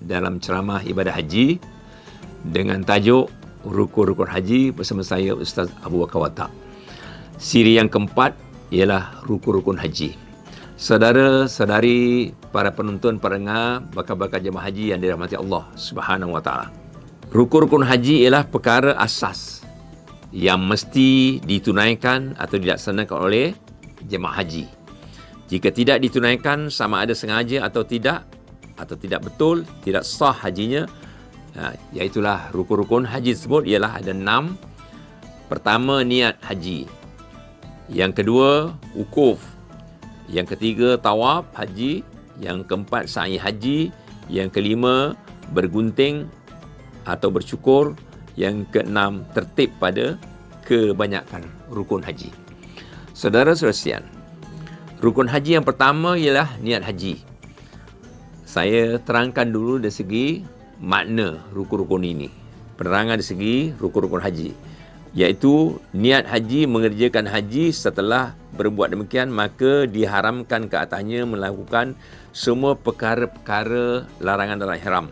dalam ceramah ibadah haji dengan tajuk Rukun-rukun haji bersama saya Ustaz Abu Bakar Watak. Siri yang keempat ialah rukun-rukun haji. Saudara-saudari para penonton pendengar bakal-bakal jemaah haji yang dirahmati Allah Subhanahu wa taala. Rukun-rukun haji ialah perkara asas yang mesti ditunaikan atau dilaksanakan oleh jemaah haji. Jika tidak ditunaikan sama ada sengaja atau tidak atau tidak betul, tidak sah hajinya, ha, iaitulah rukun-rukun haji tersebut ialah ada enam. Pertama niat haji. Yang kedua wukuf. Yang ketiga tawaf haji. Yang keempat sa'i haji. Yang kelima bergunting atau bersyukur. Yang keenam tertib pada kebanyakan rukun haji. Saudara-saudara sekalian, rukun haji yang pertama ialah niat haji. Saya terangkan dulu dari segi makna rukun-rukun ini. Penerangan dari segi rukun-rukun haji. Iaitu niat haji mengerjakan haji setelah berbuat demikian maka diharamkan ke atasnya melakukan semua perkara-perkara larangan dalam ihram.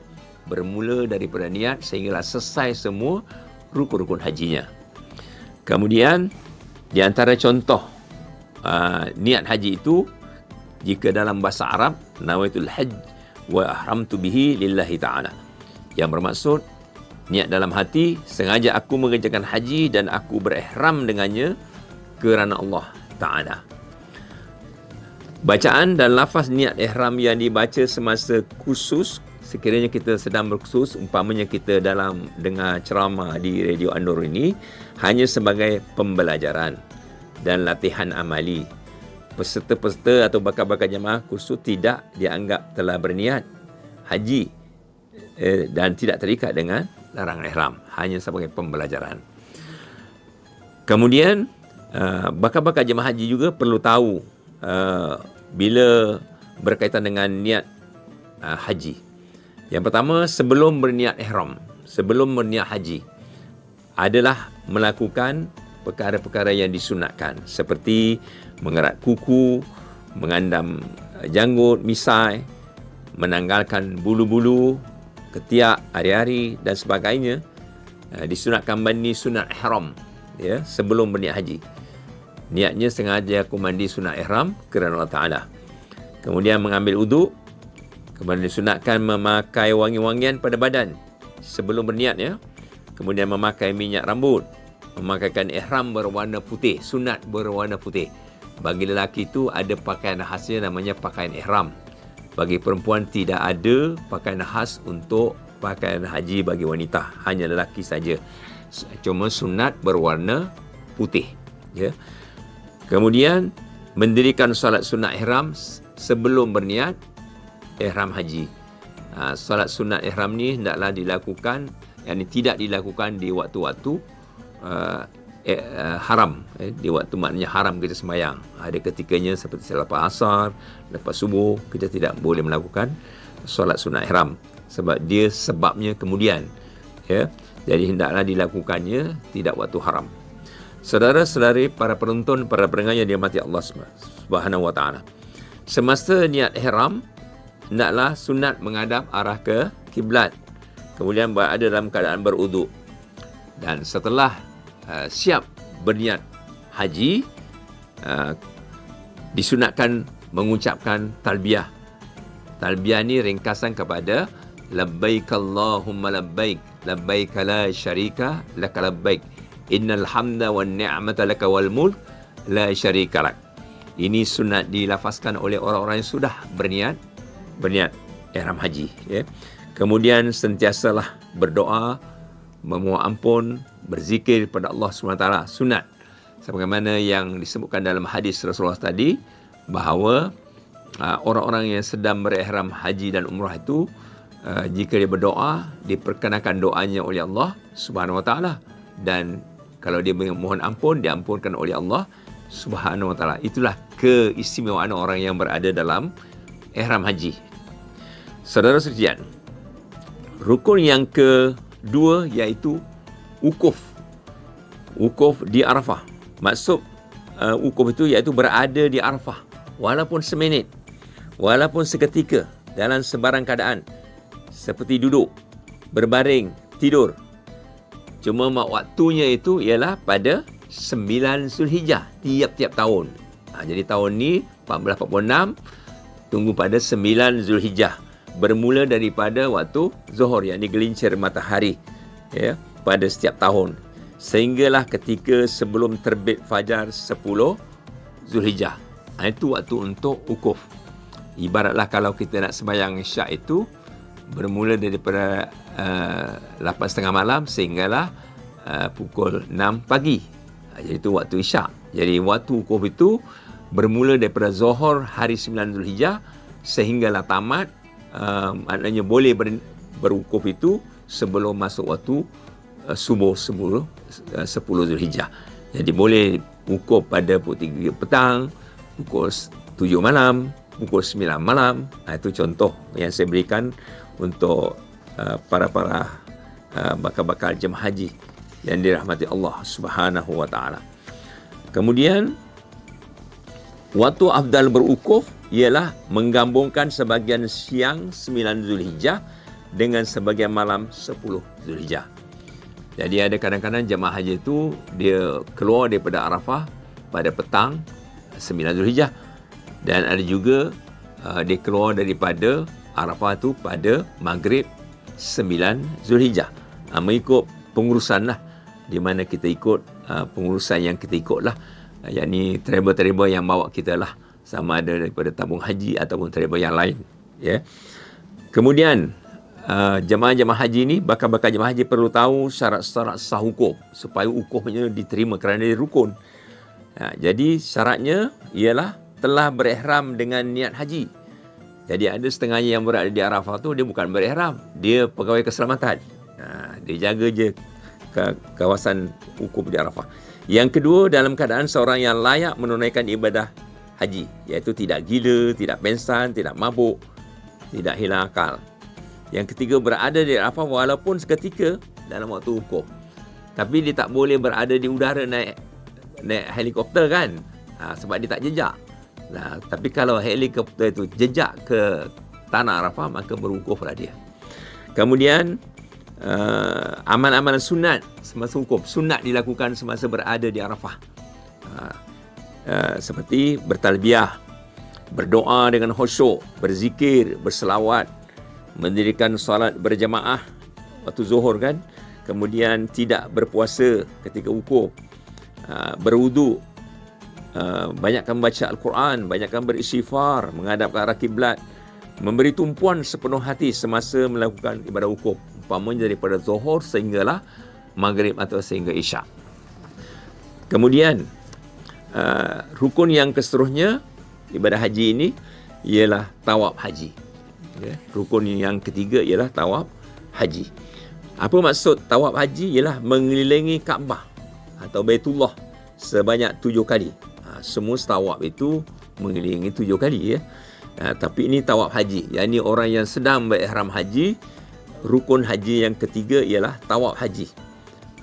Bermula daripada niat sehinggalah selesai semua rukun-rukun hajinya. Kemudian di antara contoh uh, niat haji itu jika dalam bahasa Arab nawaitul hajj wa ahramtu bihi lillahi ta'ala. Yang bermaksud niat dalam hati sengaja aku mengerjakan haji dan aku berihram dengannya kerana Allah Ta'ala. Bacaan dan lafaz niat ihram yang dibaca semasa khusus sekiranya kita sedang berkhusus umpamanya kita dalam dengar ceramah di Radio Anur ini hanya sebagai pembelajaran dan latihan amali peserta-peserta atau bakal-bakal jemaah khusus tidak dianggap telah berniat haji eh, dan tidak terikat dengan larangan ihram. Hanya sebagai pembelajaran. Kemudian uh, bakal-bakal jemaah haji juga perlu tahu uh, bila berkaitan dengan niat uh, haji. Yang pertama sebelum berniat ihram sebelum berniat haji adalah melakukan perkara-perkara yang disunatkan seperti mengerat kuku, mengandam janggut, misai, menanggalkan bulu-bulu, ketiak, hari-hari dan sebagainya. Disunatkan mandi sunat ihram ya sebelum berniat haji. Niatnya sengaja aku mandi sunat ihram kerana Allah Taala. Kemudian mengambil uduk. Kemudian disunatkan memakai wangi-wangian pada badan sebelum berniat ya. Kemudian memakai minyak rambut, memakaikan ihram berwarna putih, sunat berwarna putih. Bagi lelaki itu ada pakaian khasnya namanya pakaian ihram. Bagi perempuan tidak ada pakaian khas untuk pakaian haji bagi wanita, hanya lelaki saja. Cuma sunat berwarna putih, ya. Kemudian mendirikan solat sunat ihram sebelum berniat ihram haji. Ha, solat sunat ihram ni hendaklah dilakukan yang tidak dilakukan di waktu-waktu uh, eh, uh, haram. Eh, di waktu maknanya haram kita sembahyang. Ada ketikanya seperti selepas asar lepas subuh kita tidak boleh melakukan solat sunat ihram. Sebab dia sebabnya kemudian ya. Jadi hendaklah dilakukannya tidak waktu haram. Saudara-saudari para penonton para pendengar yang dirahmati Allah Subhanahu wa taala. Semasa niat ihram hendaklah sunat menghadap arah ke kiblat. Kemudian berada dalam keadaan beruduk dan setelah uh, siap berniat haji uh, disunatkan mengucapkan talbiyah. Talbiyah ni ringkasan kepada labbaik Allahumma labbaik labbaik la syarika lak labbaik innal hamda wan ni'mata lak wal mulk la syarika lak. Ini sunat dilafazkan oleh orang-orang yang sudah berniat berniat ihram haji ya. Kemudian sentiasalah berdoa memohon ampun berzikir kepada Allah SWT sunat. Sebagaimana yang disebutkan dalam hadis Rasulullah tadi bahawa uh, orang-orang yang sedang berihram haji dan umrah itu uh, jika dia berdoa diperkenankan doanya oleh Allah Subhanahu Wa Taala. Dan kalau dia mohon ampun diampunkan oleh Allah Subhanahu Wa Taala. Itulah keistimewaan orang yang berada dalam ihram haji. Saudara sekalian rukun yang kedua iaitu wukuf. Wukuf di Arafah. Maksud uh, wukuf itu iaitu berada di Arafah. Walaupun seminit walaupun seketika dalam sebarang keadaan. Seperti duduk, berbaring, tidur. Cuma mak waktunya itu ialah pada 9 Zulhijjah tiap-tiap tahun. Ha, jadi tahun ni 1446 tunggu pada 9 Zulhijjah bermula daripada waktu Zuhur yang digelincir matahari ya pada setiap tahun sehinggalah ketika sebelum terbit fajar 10 Zulhijjah. Ha, itu waktu untuk wukuf. Ibaratlah kalau kita nak sembahyang Isyak itu bermula daripada uh, 8.30 malam sehinggalah uh, pukul 6 pagi. Jadi itu waktu Isyak. Jadi waktu wukuf itu bermula daripada Zohor hari 9 Zulhijjah sehinggalah tamat uh, maknanya boleh ber, berwukuf itu sebelum masuk waktu uh, subuh 10 uh, 10 Zulhijjah. Jadi boleh wukuf pada pukul 3 petang, pukul 7 malam, pukul 9 malam. Nah, itu contoh yang saya berikan untuk uh, para-para uh, bakal-bakal jemaah haji yang dirahmati Allah Subhanahu wa taala. Kemudian waktu afdal berukuf ialah menggabungkan sebagian siang 9 Zulhijjah dengan sebagian malam 10 Zulhijjah. Jadi ada kadang-kadang jemaah haji itu dia keluar daripada Arafah pada petang 9 Zulhijjah dan ada juga uh, dia keluar daripada Arafah tu pada maghrib 9 Zulhijjah. Ha, mengikut pengurusan lah. Di mana kita ikut uh, pengurusan yang kita ikut lah. Uh, yang ni travel-travel yang bawa kita lah. Sama ada daripada tabung haji ataupun travel yang lain. Ya. Yeah. Kemudian, uh, jemaah-jemaah haji ni, bakal-bakal jemaah haji perlu tahu syarat-syarat sah hukum. Supaya hukumnya diterima kerana dia rukun. Ha, jadi syaratnya ialah telah berihram dengan niat haji. Jadi ada setengahnya yang berada di Arafah tu dia bukan berihram, dia pegawai keselamatan. Ha, dia jaga je ke kawasan hukum di Arafah. Yang kedua dalam keadaan seorang yang layak menunaikan ibadah haji, iaitu tidak gila, tidak pensan, tidak mabuk, tidak hilang akal. Yang ketiga berada di Arafah walaupun seketika dalam waktu hukum. Tapi dia tak boleh berada di udara naik naik helikopter kan? Ha, sebab dia tak jejak. Nah, tapi kalau helikopter itu jejak ke tanah Arafah maka berwukuflah dia. Kemudian uh, amal-amalan sunat semasa wukuf sunat dilakukan semasa berada di Arafah. Uh, uh, seperti bertalbiah, berdoa dengan khusyuk, berzikir, berselawat, mendirikan solat berjamaah waktu zuhur kan. Kemudian tidak berpuasa ketika wukuf. Uh, berwuduk Uh, banyakkan baca Al-Quran, banyakkan beristighfar, menghadap ke arah kiblat, memberi tumpuan sepenuh hati semasa melakukan ibadah wukuf, umpamanya daripada Zuhur sehinggalah Maghrib atau sehingga Isyak. Kemudian uh, rukun yang keseterusnya ibadah haji ini ialah tawaf haji. Okay. Rukun yang ketiga ialah tawaf haji. Apa maksud tawaf haji ialah mengelilingi Kaabah atau Baitullah sebanyak tujuh kali semua tawaf itu mengelilingi tujuh kali ya. Ha, tapi ini tawaf haji. Yang ini orang yang sedang berihram haji, rukun haji yang ketiga ialah tawaf haji.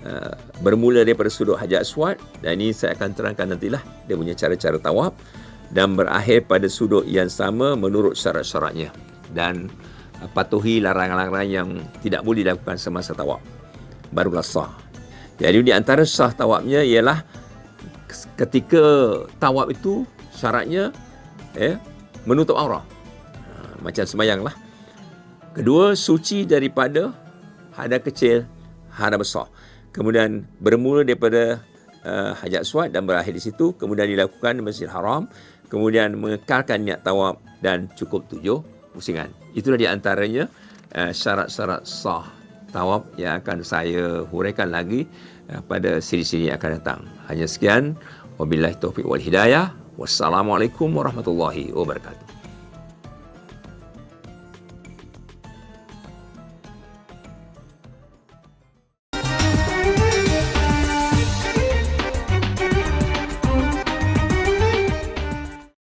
Ha, bermula daripada sudut Hajar Aswad dan ini saya akan terangkan nantilah dia punya cara-cara tawaf dan berakhir pada sudut yang sama menurut syarat-syaratnya dan uh, patuhi larangan-larangan yang tidak boleh dilakukan semasa tawaf. Barulah sah. Jadi di antara sah tawafnya ialah ketika tawaf itu syaratnya eh menutup aurat. Ha, macam sembahyang lah. Kedua, suci daripada hadap kecil, hadap besar. Kemudian bermula daripada uh, hajat suat dan berakhir di situ. Kemudian dilakukan di Masjid Haram. Kemudian mengekalkan niat tawaf dan cukup tujuh pusingan. Itulah di antaranya uh, syarat-syarat sah tawaf yang akan saya huraikan lagi uh, pada siri-siri yang akan datang. Hanya sekian. Wabillahi taufiq wal hidayah. Wassalamualaikum warahmatullahi wabarakatuh.